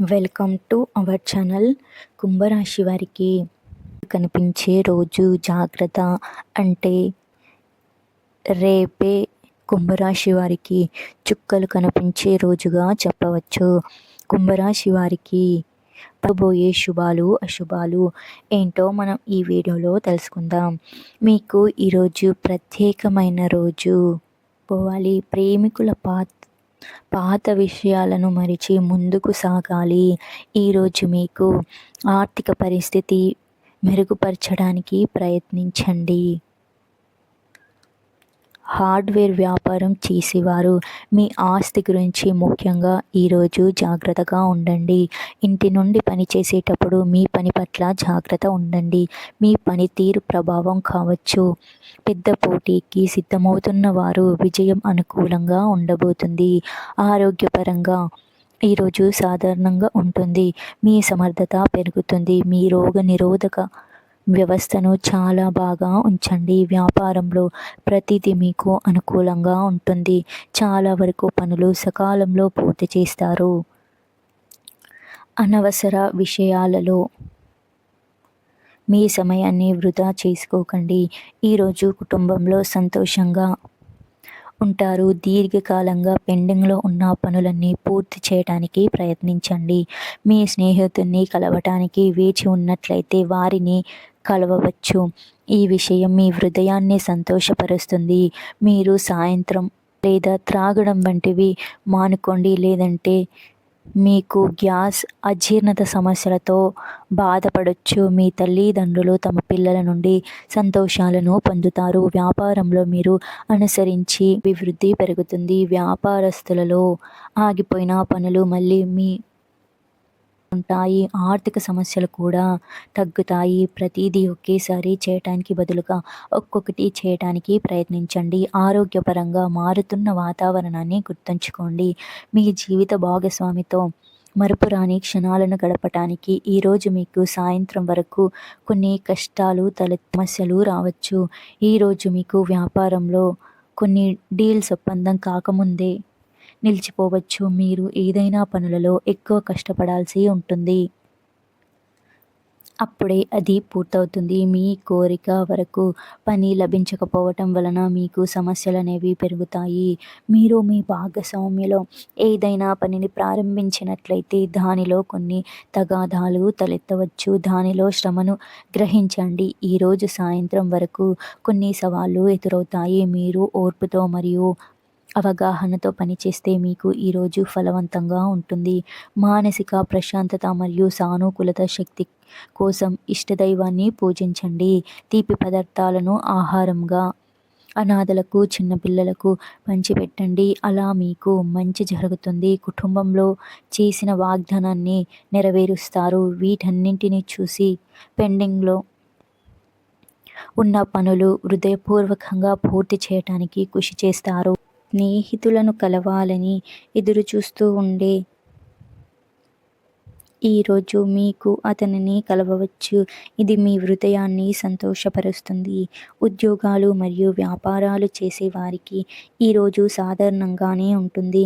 Welcome to our channel కుంభరాశి వారికి కనిపించే రోజు జాగ్రత్త అంటే రేపే కుంభరాశి వారికి చుక్కలు కనిపించే రోజుగా చెప్పవచ్చు. కుంభరాశి వారికి పబోయే శుభాలు అశుభాలు ఏంటో మనం ఈ వీడియోలో తెలుసుకుందాం. మీకు ఈరోజు ప్రత్యేకమైన రోజు. పోవాలి ప్రేమికుల పాత్ర పాత విషయాలను మరిచి ముందుకు సాగాలి. ఈరోజు మీకు ఆర్థిక పరిస్థితి మెరుగుపరచడానికి ప్రయత్నించండి. హార్డ్వేర్ వ్యాపారం చేసేవారు. మీ ఆస్తి గురించి ముఖ్యంగా ఈరోజు జాగ్రత్తగా ఉండండి. ఇంటి నుండి పని చేసేటప్పుడు మీ పని పట్ల జాగ్రత్త ఉండండి. మీ పనితీరు ప్రభావం కావచ్చు. పెద్ద పోటీకి సిద్ధమవుతున్న వారు విజయం అనుకూలంగా ఉండబోతుంది. ఆరోగ్యపరంగా ఈరోజు సాధారణంగా ఉంటుంది. మీ సమర్థత పెరుగుతుంది. మీ రోగ నిరోధక వ్యవస్థను చాలా బాగా ఉంచండి. వ్యాపారంలో ప్రతిదీ మీకు అనుకూలంగా ఉంటుంది. చాలా వరకు పనులు సకాలంలో పూర్తి చేస్తారు. అనవసర విషయాలలో మీ సమయాన్ని వృధా చేసుకోకండి. ఈరోజు కుటుంబంలో సంతోషంగా ఉంటారు. దీర్ఘకాలంగా పెండింగ్లో ఉన్న పనులన్నీ పూర్తి చేయడానికి ప్రయత్నించండి. మీ స్నేహితుడిని కలవటానికి వేచి ఉన్నట్లయితే వారిని కలవవచ్చు. ఈ విషయం మీ హృదయాన్ని సంతోషపరుస్తుంది. మీరు సాయంత్రం లేదా త్రాగడం వంటివి మానుకోండి. లేదంటే మీకు గ్యాస్ అజీర్ణత సమస్యలతో బాధపడవచ్చు మీ తల్లిదండ్రులు తమ పిల్లల నుండి సంతోషాలను పొందుతారు. వ్యాపారంలో మీరు అనుసరించి అభివృద్ధి పెరుగుతుంది. వ్యాపారస్తులలో ఆగిపోయిన పనులు మళ్ళీ మీ ఉంటాయి. ఆర్థిక సమస్యలు కూడా తగ్గుతాయి. ప్రతిదీ ఒకేసారి చేయటానికి బదులుగా ఒక్కొక్కటి చేయటానికి ప్రయత్నించండి. ఆరోగ్యపరంగా మారుతున్న వాతావరణాన్ని గుర్తుంచుకోండి. మీ జీవిత భాగస్వామితో మరుపురాని క్షణాలను గడపటానికి ఈరోజు మీకు సాయంత్రం వరకు కొన్ని కష్టాలు తల సమస్యలు రావచ్చు. ఈరోజు మీకు వ్యాపారంలో కొన్ని డీల్స్ ఒప్పందం కాకముందే నిలిచిపోవచ్చు. మీరు ఏదైనా పనులలో ఎక్కువ కష్టపడాల్సి ఉంటుంది. అప్పుడే అది పూర్తవుతుంది. మీ కోరిక వరకు పని లభించకపోవటం వలన మీకు సమస్యలు అనేవి పెరుగుతాయి. మీరు మీ భాగస్వామ్యలో ఏదైనా పనిని ప్రారంభించినట్లయితే దానిలో కొన్ని తగాదాలు తలెత్తవచ్చు. దానిలో శ్రమను గ్రహించండి. ఈరోజు సాయంత్రం వరకు కొన్ని సవాళ్ళు ఎదురవుతాయి. మీరు ఓర్పుతో మరియు అవగాహనతో పనిచేస్తే మీకు ఈరోజు ఫలవంతంగా ఉంటుంది. మానసిక ప్రశాంతత మరియు సానుకూలత శక్తి కోసం ఇష్టదైవాన్ని పూజించండి. తీపి పదార్థాలను ఆహారంగా అనాథలకు చిన్నపిల్లలకు పంచిపెట్టండి. అలా మీకు మంచి జరుగుతుంది. కుటుంబంలో చేసిన వాగ్దానాన్ని నెరవేరుస్తారు. వీటన్నింటినీ చూసి పెండింగ్లో ఉన్న పనులు హృదయపూర్వకంగా పూర్తి చేయటానికి కృషి చేస్తారు. స్నేహితులను కలవాలని ఎదురుచూస్తూ ఉండే. ఈరోజు మీకు అతనిని కలవవచ్చు. ఇది మీ హృదయాన్ని సంతోషపరుస్తుంది. ఉద్యోగాలు మరియు వ్యాపారాలు చేసేవారికి ఈరోజు సాధారణంగానే ఉంటుంది.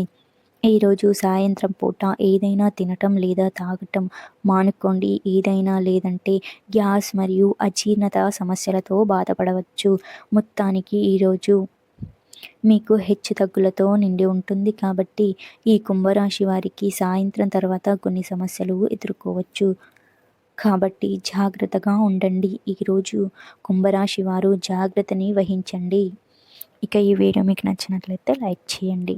ఈరోజు సాయంత్రం పూట ఏదైనా తినటం లేదా తాగటం మానుకోండి. ఏదైనా లేదంటే గ్యాస్ మరియు అజీర్ణత సమస్యలతో బాధపడవచ్చు. మొత్తానికి ఈరోజు మీకు హెచ్చు తగ్గులతో నిండి ఉంటుంది కాబట్టి ఈ కుంభరాశి వారికి సాయంత్రం తర్వాత కొన్ని సమస్యలు ఎదుర్కోవచ్చు. కాబట్టి జాగ్రత్తగా ఉండండి. ఈరోజు కుంభరాశి వారు జాగ్రత్తని వహించండి. ఇక ఈ వీడియో మీకు నచ్చినట్లయితే లైక్ చేయండి.